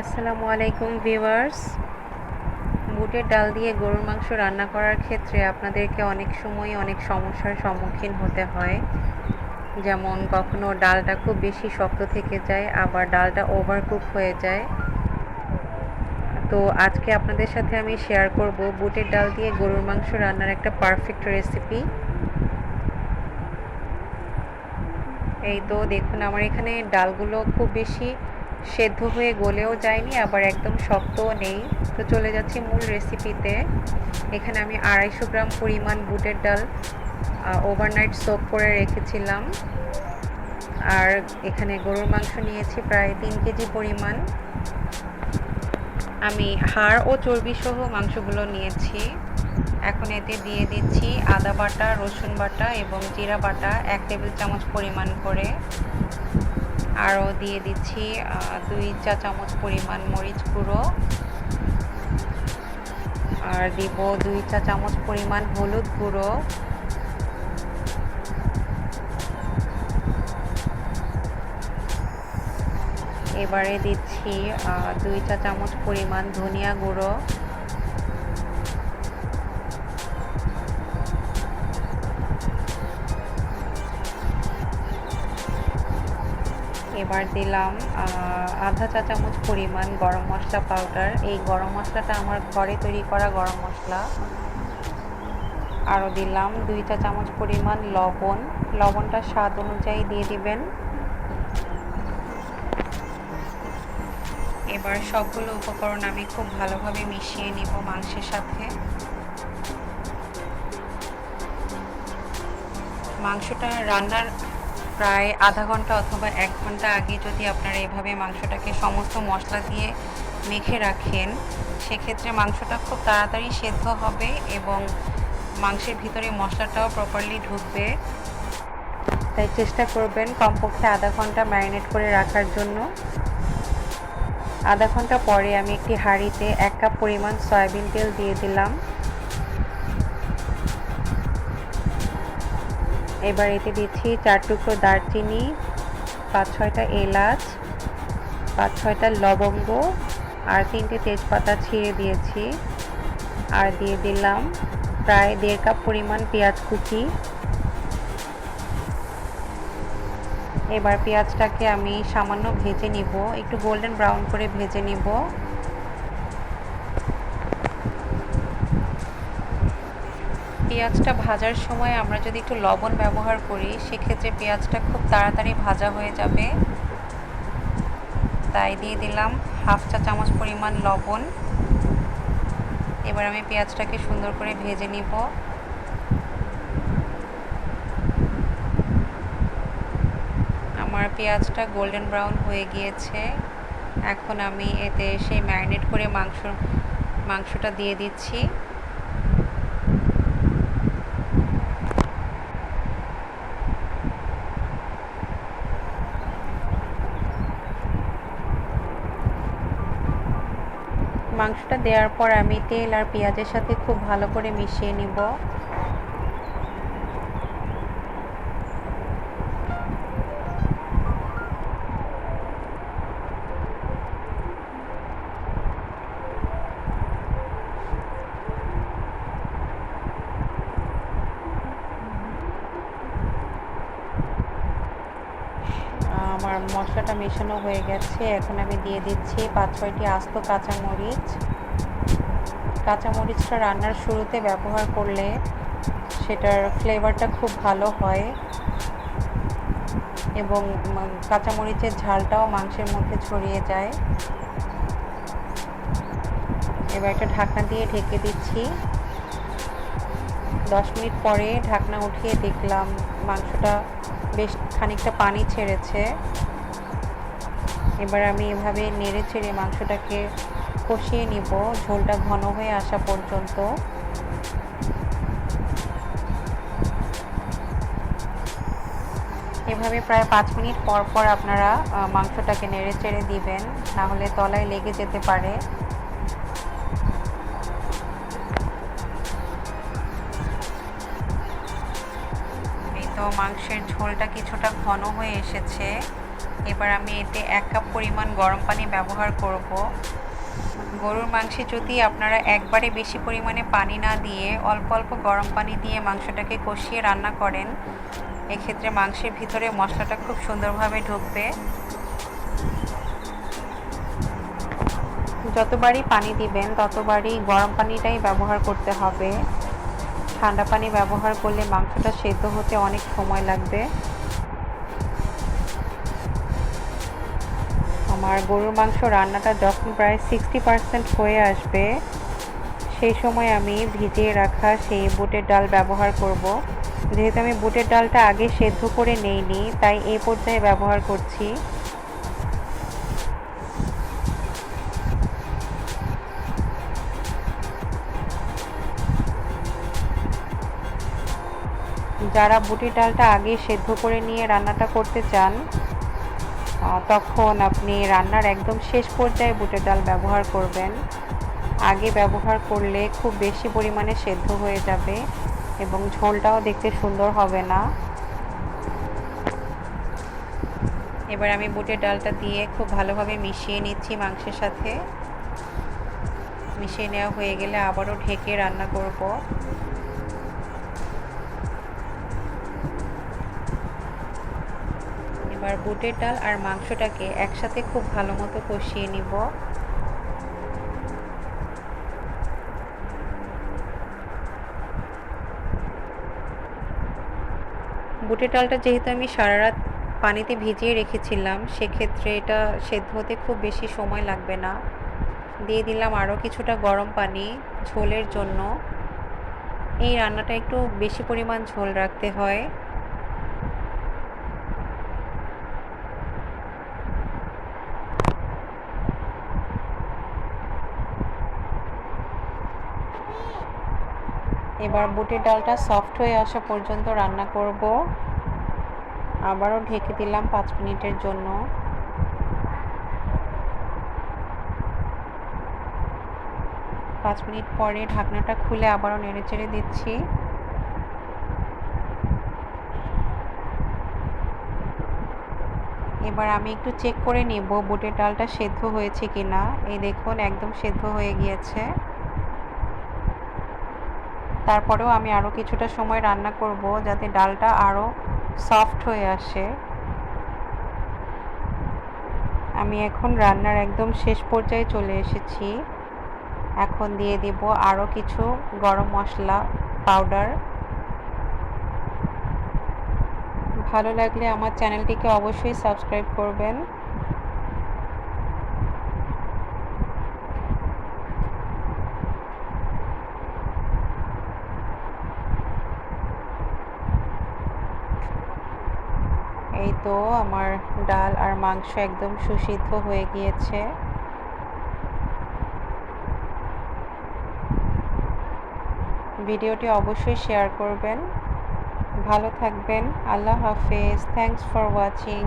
আসসালামু আলাইকুম ভিউয়ার্স। বুটের ডাল দিয়ে গরুর মাংস রান্না করার ক্ষেত্রে আপনাদেরকে অনেক সময় অনেক সমস্যার সম্মুখীন হতে হয়। যেমন কখনো ডালটা খুব বেশি শক্ত থেকে যায়, আবার ডালটা ওভারকুক হয়ে যায়। তো আজকে আপনাদের সাথে আমি শেয়ার করব বুটের ডাল দিয়ে গরুর মাংস রান্নার একটা পারফেক্ট রেসিপি এই তো দেখুন, আমার এখানে ডালগুলো খুব বেশি সেদ্ধ হয়ে গলেও যায়নি, আবার একদম শক্তও নেই। তো চলে যাচ্ছি মূল রেসিপিতে এখানে আমি আড়াইশো গ্রাম পরিমাণ বুটের ডাল ওভারনাইট সোপ করে রেখেছিলাম। আর এখানে গরুর মাংস নিয়েছি প্রায় তিন কেজি পরিমাণ। আমি হাড় ও চর্বি সহ মাংসগুলো নিয়েছি। এখন এতে দিয়ে দিচ্ছি আদা বাটা, রসুন বাটা এবং জিরা বাটা এক টেবিল চামচ পরিমাণ করে। আরও দিয়ে দিচ্ছি দুই চা চামচ পরিমাণ মরিচ গুঁড়ো। আর দিব দুই চা চামচ পরিমাণ হলুদ গুঁড়ো। এবারে দিচ্ছি দুই চা চামচ পরিমাণ ধনিয়া গুঁড়ো। এবার দিলাম আধা চা চামচ পরিমাণ গরম মশলা পাউডার এই গরম মশলাটা আমার ঘরে তৈরি করা গরম মশলা। আরও দিলাম দুই চা চামচ পরিমাণ লবণ। লবণটা স্বাদ অনুযায়ী দিয়ে দিবেন। এবার সবগুলো উপকরণ আমি খুব ভালোভাবে মিশিয়ে নিব মাংসের সাথে। মাংসটা রান্নার প্রায় আধা ঘণ্টা অথবা এক ঘণ্টা আগে যদি আপনারা এভাবে মাংসটাকে সমস্ত মশলা দিয়ে মেখে রাখেন, সেক্ষেত্রে মাংসটা খুব তাড়াতাড়ি সেদ্ধ হবে এবং মাংসের ভিতরে মশলাটাও প্রপারলি ঢুকবে। তাই চেষ্টা করবেন কমপক্ষে আধা ঘণ্টা ম্যারিনেট করে রাখার জন্য। আধা ঘণ্টা পরে আমি একটি হাঁড়িতে এক কাপ পরিমাণ সয়াবিন তেল দিয়ে দিলাম। এবার এতে দিচ্ছি চার টুকরো দারচিনি, পাঁচ ছয়টা এলাচ, পাঁচ ছয়টা লবঙ্গ, আর তিনটে তেজপাতা ছিঁড়ে দিয়েছি। আর দিয়ে দিলাম প্রায় দেড় কাপ পরিমাণ পেঁয়াজ কুচি। এবার পেঁয়াজটাকে আমি সামান্য ভেজে নিব, একটু গোল্ডেন ব্রাউন করে ভেজে নিব। পেঁয়াজটা ভাজার সময় আমরা যদি একটু লবণ ব্যবহার করি, সেক্ষেত্রে পেঁয়াজটা খুব তাড়াতাড়ি ভাজা হয়ে যাবে। তাই দিয়ে দিলাম হাফ চা চামচ পরিমাণ লবণ। এবার আমি পেঁয়াজটাকে সুন্দর করে ভেজে নিব। আমার পেঁয়াজটা গোল্ডেন ব্রাউন হয়ে গিয়েছে। এখন আমি এতে সেই ম্যারিনেট করে মাংস, মাংসটা দিয়ে দিচ্ছি। মাংসটা দেওয়ার পর আমি তেল আর পেঁয়াজের সাথে খুব ভালো করে মিশিয়ে নিব। আমার মশলাটা মেশানো হয়ে গেছে। এখন আমি দিয়ে দিচ্ছি পাঁচ ছয়টি আস্ত কাঁচামরিচ। কাঁচামরিচটা রান্নার শুরুতে ব্যবহার করলে সেটার ফ্লেভারটা খুব ভালো হয় এবং কাঁচামরিচের ঝালটাও মাংসের মধ্যে ছড়িয়ে যায়। এবার একটা ঢাকনা দিয়ে ঢেকে দিচ্ছি। দশ মিনিট পরে ঢাকনা উঠিয়ে দেখলাম মাংসটা বেশ খানিকটা পানি ছেড়েছে। এবার আমি এভাবে নেড়ে ছেড়ে মাংসটাকে কষিয়ে নিব। ঝোলটা ঘন হয়ে আসা পর্যন্ত। এভাবে প্রায় পাঁচ মিনিট পর পর আপনারা মাংসটাকে নেড়ে চেড়ে দিবেন। না হলে তলায় লেগে যেতে পারে। তো মাংসের ঝোলটা কিছুটা ঘন হয়ে এসেছে। এবার আমি এতে এক কাপ পরিমাণ গরম পানি ব্যবহার করব। গরুর মাংসে যদি আপনারা একবারে বেশি পরিমাণে পানি না দিয়ে অল্প অল্প গরম পানি দিয়ে মাংসটাকে কষিয়ে রান্না করেন, এক্ষেত্রে মাংসের ভিতরে মশলাটা খুব সুন্দরভাবে ঢুকবে। যতবারই পানি দিবেন, ততবারই গরম পানিটাই ব্যবহার করতে হবে। ঠান্ডা পানি ব্যবহার করলে মাংসটা সেদ্ধ হতে অনেক সময় লাগবে। আমার গরুর মাংস রান্নাটা যখন প্রায় সিক্সটি পারসেন্ট হয়ে আসবে, সেই সময় আমি ভিজিয়ে রাখা সেই বুটের ডাল ব্যবহার করব। যেহেতু আমি বুটের ডালটা আগে সেদ্ধ করে নেইনি, তাই এই পর্যায়ে ব্যবহার করছি। যারা বুটির ডালটা আগে সেদ্ধ করে নিয়ে রান্নাটা করতে চান তখন আপনি রান্নার একদম শেষ পর্যায়ে বুটের ডাল ব্যবহার করবেন। আগে ব্যবহার করলে খুব বেশি পরিমাণে সেদ্ধ হয়ে যাবে এবং ঝোলটাও দেখতে সুন্দর হবে না। এবার আমি বুটের ডালটা দিয়ে খুব ভালোভাবে মিশিয়ে নিচ্ছি মাংসের সাথে। মিশিয়ে নেওয়া হয়ে গেলে আবারও ঢেকে রান্না করব। এবার বুটের ডাল আর মাংসটাকে একসাথে খুব ভালো মতো কষিয়ে নিব। বুটের ডালটা যেহেতু আমি সারা রাত পানিতে ভিজিয়ে রেখেছিলাম, সেক্ষেত্রে এটা সেদ্ধ হতে খুব বেশি সময় লাগবে না। দিয়ে দিলাম আরও কিছুটা গরম পানি ঝোলের জন্য। এই রান্নাটা একটু বেশি পরিমাণ ঝোল রাখতে হয়। এবার বুটের ডালটা সফট হয়ে আসা পর্যন্ত রান্না করব। আবারও ঢেকে দিলাম পাঁচ মিনিটের জন্য। পাঁচ মিনিট পরে ঢাকনাটা খুলে আবারও নেড়ে চেড়ে দিচ্ছি। এবার আমি একটু চেক করে নেব বুটের ডালটা সেদ্ধ হয়েছে কিনা। এই দেখুন, একদম সেদ্ধ হয়ে গিয়েছে। তারপরেও আমি আরও কিছুটা সময় রান্না করব যাতে ডালটা আরও সফট হয়ে আসে। আমি এখন রান্নার একদম শেষ পর্যায়ে চলে এসেছি। এখন দিয়ে দেব আরও কিছু গরম মশলা, পাউডার। ভালো লাগলে আমার চ্যানেলটিকে অবশ্যই সাবস্ক্রাইব করবেন এই তো আমার ডাল আর মাংস একদম সুসিদ্ধ হয়ে গিয়েছে। ভিডিওটি অবশ্যই শেয়ার করবেন। ভালো থাকবেন। আল্লাহ হাফেজ। Thanks for watching